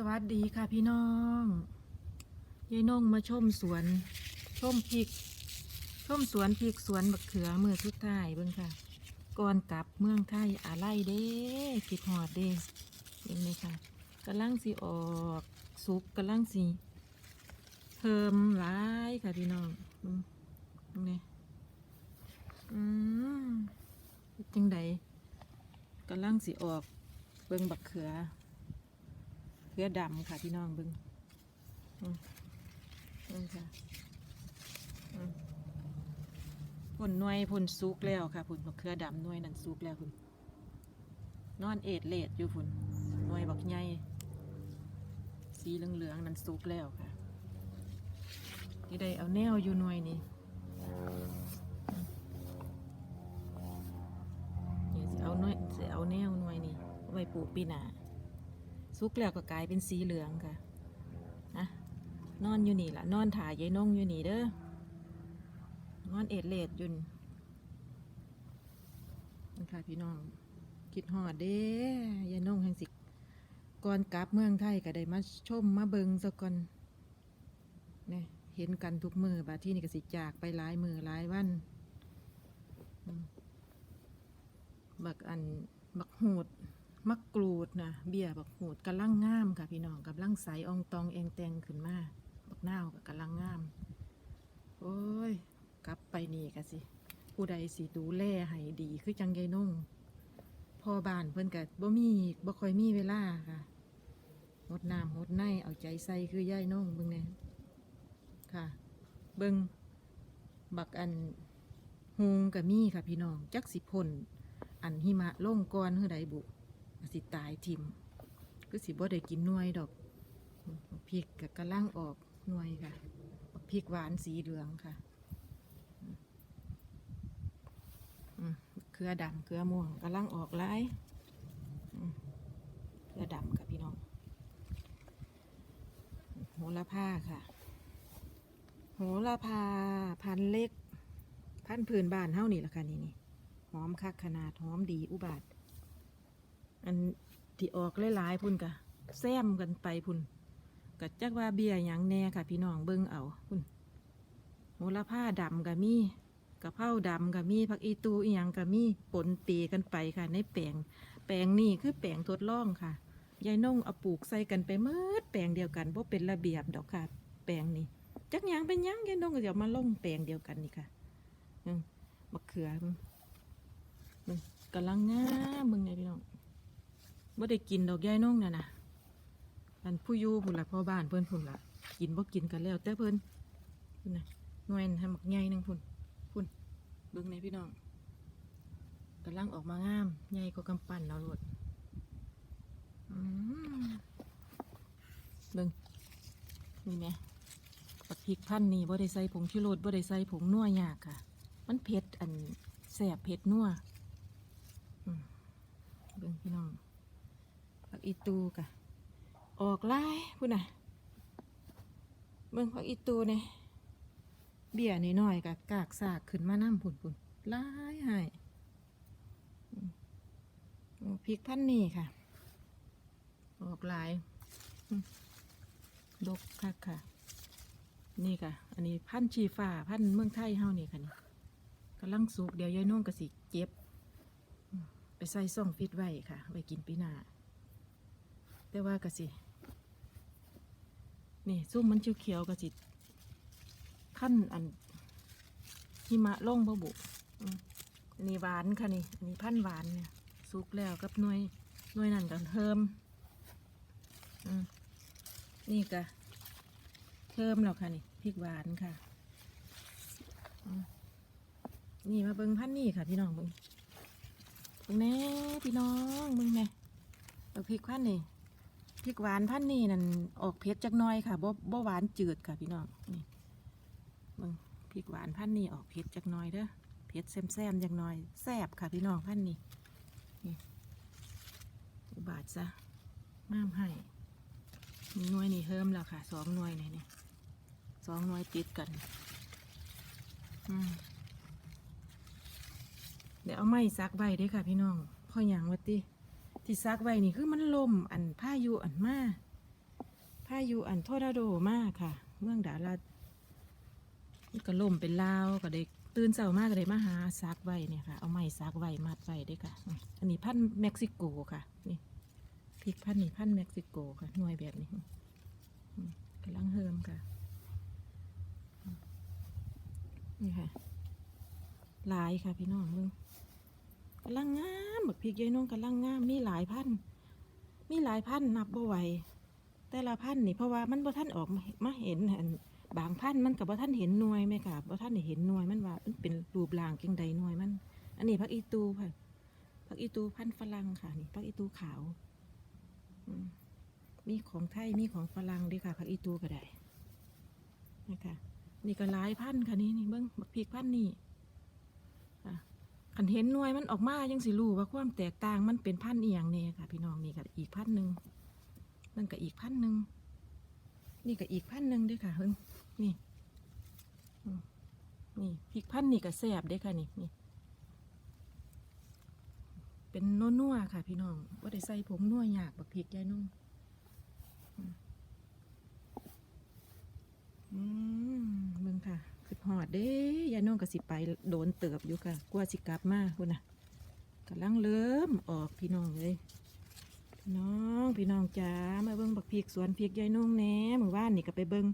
สวัสดีค่ะพี่น้องยายนงมาชมสวน ชมพริก ชมสวนพริกสวนบักเขือมือสุดท้ายเบิ่งค่ะ ก่อนกลับเมืองไทยอะไรเด้คิดหอดเด้เห็นไหมค่ะกำลังสิออกสุกกำลังสิเพิ่มหลายค่ะพี่น้องอืมนี่อืมจังใดกำลังสิออกเบิ่งบักเขือ ขือดำค่ะพี่น้องเบึงอืมนี่ค่ะผลหน่วยผลซุกแล้วค่ะผลบักเขือดำหน่วยนั่นซุกแล้วคุณนอนเอ็ดเลดอยู่ผุนหน่วยบักใหญ่สีเหลืองๆนั่นซุกแล้วค่ะที่ได้เอาแนวอยู่หน่วยนี่เอาหน่วยเอาแนวหน่วยนี้เอาไว้ปลูกปีหนา สุกแล้วก็กลายเป็นสีเหลืองค่ะนะนอนอยู่นี่ละนอนถ่ายยายนงอยู่นี่เด้อนอนเอ็ดเลดอยุนนี่ค่ะพี่น้องคิดหอดเด้ยายนงแห่งสิก่อนกลับเมืองไทยก็ได้มาชมมาเบิงซะก่อนเนี่ยเห็นกันทุกมือบาที่นี่ก็สิจากไปหลายมือหลายวันบักอันบักหูด มักกรูดนะเบี้ยบักหูดกำลังงามค่ะพี่น้องกำลังใสอองตองเองแตงขึ้นมาบักนาวก็กำลังงาม โอ้ย กลับไปนี่กะสิผู้ใดสิดูแลให้ดีคือจังยายนุ่งพอบ้านเพิ่นกะบ่มีบ่ค่อยมีเวลาค่ะหดน้ำหดในเอาใจใส่คือย่ายนุ่งเบิ่งแหน่ค่ะ เบิ่งบักอันฮงกะมีค่ะพี่น้อง จักสิพ่นอันหิมะล่งก่อนเฮือใดบุก สิตายทิมคือสิบ่ได้กินหน่วยดอกพริกกับกระลังออกหน่วยค่ะพริกหวานสีเหลืองค่ะเครือดำเครือม่วงกระลังออกหลายอืมเครือดำค่ะพี่น้องโหระพาค่ะ โหระพาพันเล็ก พันพื้นบ้านเฮานี่ละค่ะนี่นี่หอมคักขนาดหอมดีอุบาท อันที่ออกหลายๆพุ่นกะแซมกันไปพุ่นกะจักว่าเบียร์หยังแน่ค่ะ พี่น้องเบิ่งเอาพุ่นโหระพาดำกะมีกะเพราดำกะมีผักอีตูอีหยังกะมีปนเปกันไปค่ะ ในแปลงแปลงนี่คือแปลงทดลองค่ะยายนงเอาปลูกใส่กันไปเมื่อแปลงเดียวกันบ่เป็นระเบียบดอกค่ะ แปลงนี่จักหยังเป็นหยังยายนงก็จะเอามาลงแปลงเดียวกันนี่ค่ะมะเขือมึงมึงกำลังงามมึงไงพี่น้อง บ่ได้กินดอกย่ายน้องน่ะนะอันผู้อยู่พุ่นละพ่อบ้านเพิ่นพุ่นละกินบ่กินกันแล้ว แต่เพิ่นพุ่นน่ะหน่วยให้มักใหญ่นึงพุ่นพุ่นเบิ่งในพี่น้องกำลังออกมางามใหญ่กว่ากำปั้นเราโลดอืมเบิ่งนี่แหมปักพริกพันนี่บ่ได้ใส่ผงชูรสบ่ได้ใส่ผงนัวยากค่ะ มันเผ็ดอันแสบเผ็ดนัวอืมเบิ่งพี่น้อง ผักอีตูกะออกไล่พูดน่ะเบิ่งผักอีตูเนี่ยเบี้ยนิดหน่อยกะกากสากขึ้นมาน้ำผุนผุนไล่หายอืมโอ้พริกพันนี่ค่ะ ออกลายดกคักค่ะ นี่ค่ะ อันนี้พันธุ์ชีฟ้าพันธ์เมืองไทยเฮานี่ค่ะนี่กำลังสุกเดี๋ยวยายน้องกะสิเจ็บ ไปใส่ซ่องฟิตไว้ค่ะไว้กินปีหน้า แต่ว่ากะสิ นี่ซุ่มมันเขียวๆกะสิขั้นอันหิมะลงบ่บุอืมอันนี้หวานค่ะนี่อันนี้พันธ์หวานเนี่ยสุกแล้วกับหน่วยหน่วยนั่นกันเทิมอืมนี่กะเทิมแล้วค่ะนี่พริกหวานค่ะนี่มาเบิ่งพันธ์นี่ค่ะพี่น้องเบิ่งเบิ่งแน่พี่น้องเบิ่งแน่เอาพริกพันนี่ ริกหวานพันนี่นั่นออกเผ็ดจักน้อยค่ะบ่บ่หวานจืดค่ะพี่น้องนี่เบิ่งพริกหวานพันนี่ออกเผ็ดจักน้อยเด้อเผ็ดแซมๆจักน้อยแซ่บค่ะพี่น้องพันนี่นี่บาทซะม้ามให้หน่วยนี่เฮิมแล้วค่ะสองหน่วยนี่นี่สองหน่วยติดกันอืมเดี๋ยวเอาไม้ซักใบด้อค่ะพี่น้องพ่อหยังวัดติ ที่ซักไว้นี่คือมันลมอันพายุอันมาพายุอันโทอร์นาโดมากค่ะ เมืองดาราดก็ล่มเป็นลาวก็ได้ตื่นเช้ามากก็ได้มาหาซักไว้เนี่ยค่ะ เอาไม้ซักไว้มัดไว้ด้วยค่ะ อันนี้พันเม็กซิโกค่ะนี่พริกพันนี่พันเม็กซิโกค่ะหน่วยแบบนี้กำลังเฮิมค่ะนี่ค่ะลายค่ะพี่น้องเมึง กำลังงามบักพริกยายนงกำลังงามมีหลายพันธ์มีหลายพันธ์นับบ่ไหวแต่ละพันธ์นี่เพราะว่ามันบ่ท่านออกมาเห็นบางพันธ์มันกับบ่ท่านเห็นหน่วยไหมค่ะบ่ท่านเห็นหน่วยมันว่ามันเป็นรูปร่างเก่งใดหน่วยมัน อันนี้พักอีตูค่ะพักอีตูพันธ์ฝรั่งค่ะนี่พักอีตูขาวมีของไทยมีของฝรั่งด้วยค่ะพักอีตูก็ได้นะคะนี่ก็หลายพันธ์ค่ะนี่นี่เบิ้งบักพริกพันธ์นี่ คันเห็นหน่วยมันออกมายังสิรู้ว่าความแตกต่างมันเป็นพันธุ์อียงเนี่ยค่ะ พี่น้องนี่ก็อีกพันหนึ่งมันก็อีกพันหนึ่งนี่ก็อีกพันหนึ่งด้วยค่ะเพิ่งนี่นี่พริกพันนี่ก็แซ่บด้อค่ะนี่นี่เป็นนัวๆค่ะ พี่น้องว่าได้ใส่ผงนัวอยากบักพริกยายนุ่งอืมอืมเบิ่งค่ะ คือหอดเด้ยายนุ่งก็สิไปโดนเติบอยู่ค่ะกลัวสิกลับมาคุณน่ะกำลังเริ่มออกพี่น้องเลยพี่น้องพี่น้องจ๋ามาเบิ่งบักพริกสวนพริกยายนุ่งแหน่เมื่อวานนี่ก็ไปเบิ่ง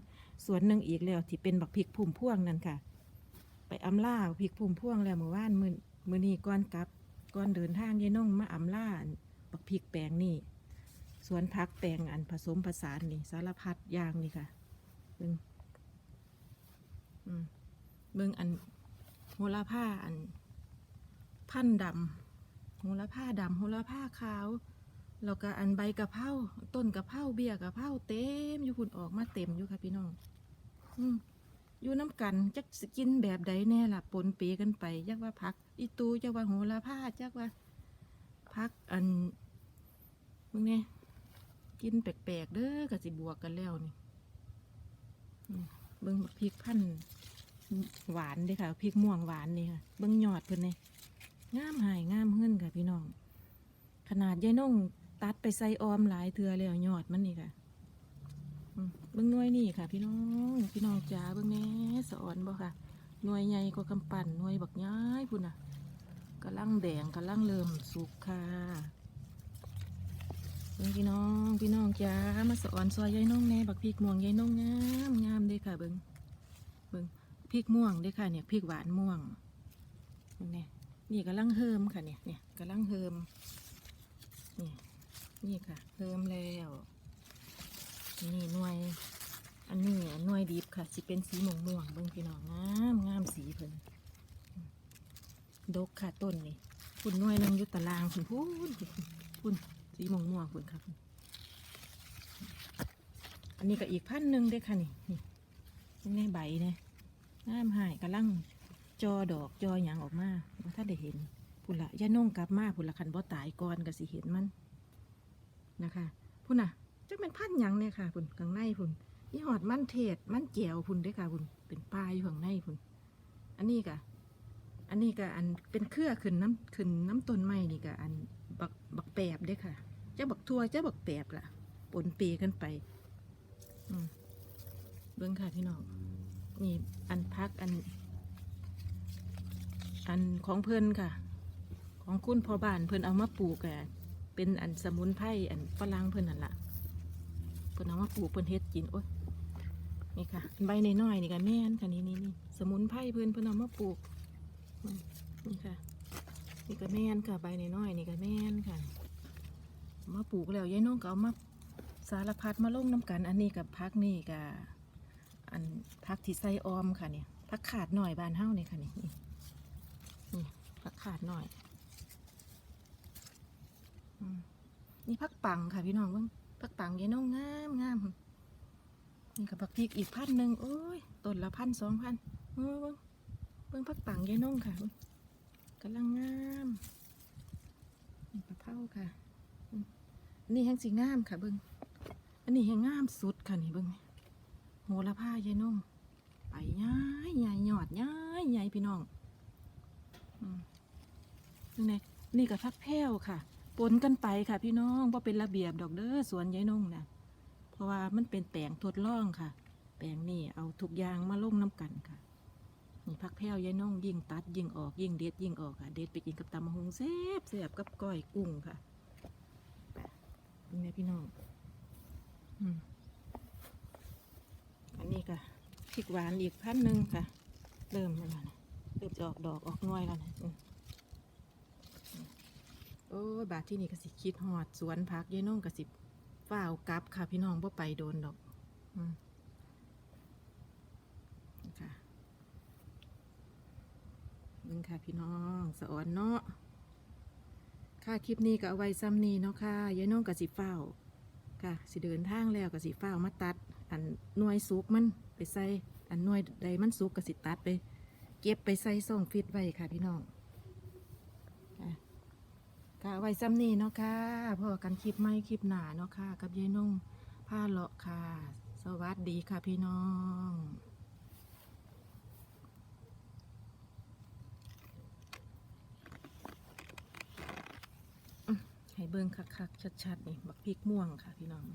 สวนหนึ่งอีกแล้ว ที่เป็นบักพริกพุ่มพวงนั่นค่ะ ไปอำล่าพริกพุ่มพวงแล้วเมื่อวานมือมือนี้ก่อนกลับก่อนเดินทางยายน้องมาอำลาอันบักพริกแปลงนี่สวนพักแปลงอันผสมผสานนี่สารพัดอย่างนี่ค่ะเบิ่ง เบิ่งอันโหระผ้าอัน พันดำโหระผ้าดำโหระผ้าขาวแล้วก็อันใบกะเพราต้นกะเพราเบี้ยกะเพราเต็มอยู่คุณออกมาเต็มอยู่ค่ะพี่น้อง อืมอยู่น้ำกันจักสกินแบบใดแน่ล่ะปนเปกันไปจักว่าพัก อีตูจักว่าโหระพาจักว่าพักอันมึงเนี่ยกินแปลกๆเด้อก็สิบวกกันแล้วนี่อืม เบิ่งพริกพันหวานเด้อค่ะพริกม่วงหวานนี่ค่ะ เบิ่งยอดเพิ่นนี่งามหายงามเฮือนค่ะพี่น้อง ขนาดยายน้องตัดไปใส่ออมหลายเทือแล้วยอดมันนี่ค่ะเบิ่งน่วยนี่ค่ะ พี่น้องพี่น้องจ๋าเบิ่งแหน่สะออนบ่ค่ะหน่วยใหญ่กว่ากำปั่นหน่วยบักย้ายพุ่นน่ะกำลังแดงกำลังเริ่มสุกค่ะ เบิ่งพี่น้องพี่น้องจ๋ามาสออนซอยยายน้องแน่บักพริกม่วงยายน้องงามงามเด้ค่ะเบิ่งเบิ่งพริกม่วงเด้ค่ะเนี่ยพริกหวานม่วงเบิ่งแหน่นี่กำลังเฮิมค่ะเนี่ยเนี่ยกำลังเฮิมนี่นี่ค่ะเฮิมแล้วนี่หน่วย อันนี้หน่วยดิบค่ะสิเป็นสีม่วงม่วงเบิ่งพี่น้องงามงามสีเพิ่นดกค่ะต้นนี่คุณหน่วยหนึงอยู่ตารางคุณพูนคุณ สีม่วงม่วงคุณครับ อันนี้ก็อีกพันหนึ่งเด้อค่ะนี่นี่ในใบเนี่ยงามหายกำลังจอดอกจอหยางออกมาว่าถ้าได้เห็นพุ่นละย่านุ่งกลับมาพุ่นละคันบ่ตายก่อนก็สิเห็นมันนะคะพุ่นน่ะจักเป็นพันธุ์หยังเนี่ยค่ะพุ่นข้างในพุ่นนี่หอดมันเทศมันแก้วพุ่นเด้อค่ะพุ่นเป็นปลาอยู่ข้างในพุ่นอันนี้กะอันนี้กะอันเป็นเครือขึ้นน้ำขึ้นน้ำต้นไม้นี่กะอันบักบักแปบเด้อค่ะ จ้าบักทัวเจ้าบักแปบล่ะปนเปกันไปเบิ้องค่ะพี่น้องนี่อันพักอัน อันของเพิ่นค่ะ ของคุณพ่อบ้านเพิ่นเอามาปลูกอะเป็นอันสมุนไพรอันฝรั่งเพิ่นนั่นล่ะเพิ่นเอามาปลูกเพิ่นเฮ็ดกินโอ้ยนี่ค่ะใบในน้อยนี่ก็แม่นค่ะนี่นี่นี่สมุนไพรเพิ่นเพิ่นเอามาปลูกนี่ค่ะ นี่ก็แม่นค่ะใบในน้อยนี่ก็แม่นค่ะ มาปลูกแล้วยายน้องก็เอามาสารพัดมาลงน้ำกัน อันนี้กับพักนี่กับอันพักที่ใส่ออมค่ะเนี่ยพักขาดหน่อยบานเฮ้าเนี่ยค่ะนี่นี่พักขาดหน่อยนี่พักปังค่ะพี่น้องเบิ่งผักปังยายน้องงามงามนี่กับผักพริกอีกพันหนึ่งโอ้ยต้นละพันสองพันเออเบิ่งเบิ่งผักปังยายน้องค่ะกำลังงามนี่ปลาเผาค่ะ นนี้แห้งสีงามค่ะเบิ่งอันนี้แห้งงามสุดค่ะนี่เบิ่งโหระพายายน้องไปย้ายใหญ่หยอดย้ายใหญ่พี่น้องอืมนี่ไงนี่กับพักแพ้วค่ะ ปนกันไปค่ะพี่น้องว่าะเป็นระเบียบดอกเด้อสวนยายนงนะเพราะว่ามันเป็นแปลงทดลองค่ะ แปลงนี่เอาทุกอย่างมาลงน้ำกันค่ะนี่พักแพ้วยายน้องยิ่งตัดยิ่งออกยิ่งเด็ดยิ่งออกค่ะ เด็ดไปกินกับตำมะฮุงแซ่บแซ่บกับก้อยกุ้งค่ะ นี่นะพี่น้องอันนี้ค่ะพริกหวานอีกพันหนึ่งค่ะ เริ่มแล้วนะเริ่มจะออกดอกออกน่วยแล้วนะโอ้บาทที่นี่ก็สิคิดหอดสวนพักยายน้องก็สิฝ้าวกลับค่ะ พี่น้องบ่ไปโดนดอกอืมนี่ค่ะนึงค่ะพี่น้องสะออนเนาะ ค่ะคลิปนี้ก็เอาไว้ซ้ำนี้เนาะค่ะยายน้องกับสิเฝ้าค่ะสิเดินทางแล้วกับสิเฝ้ามาตัด อันหน่วยสุกมันไปใส่อันหน่วยใดมันสุกกับสิตัดไป เก็บไปใส่ซ่งฟิตไว้ค่ะพี่น้องค่ะค่ะเอาไว้ซ้ำนี้เนาะค่ะพอกันคลิปไม่คลิปหนาเนาะค่ะ กับยายนุ่งผ้าเลาะค่ะ สวัสดีค่ะพี่น้อง ให้เบิ่งคักๆชัดๆนี่บักพริกม่วงค่ะพี่น้อง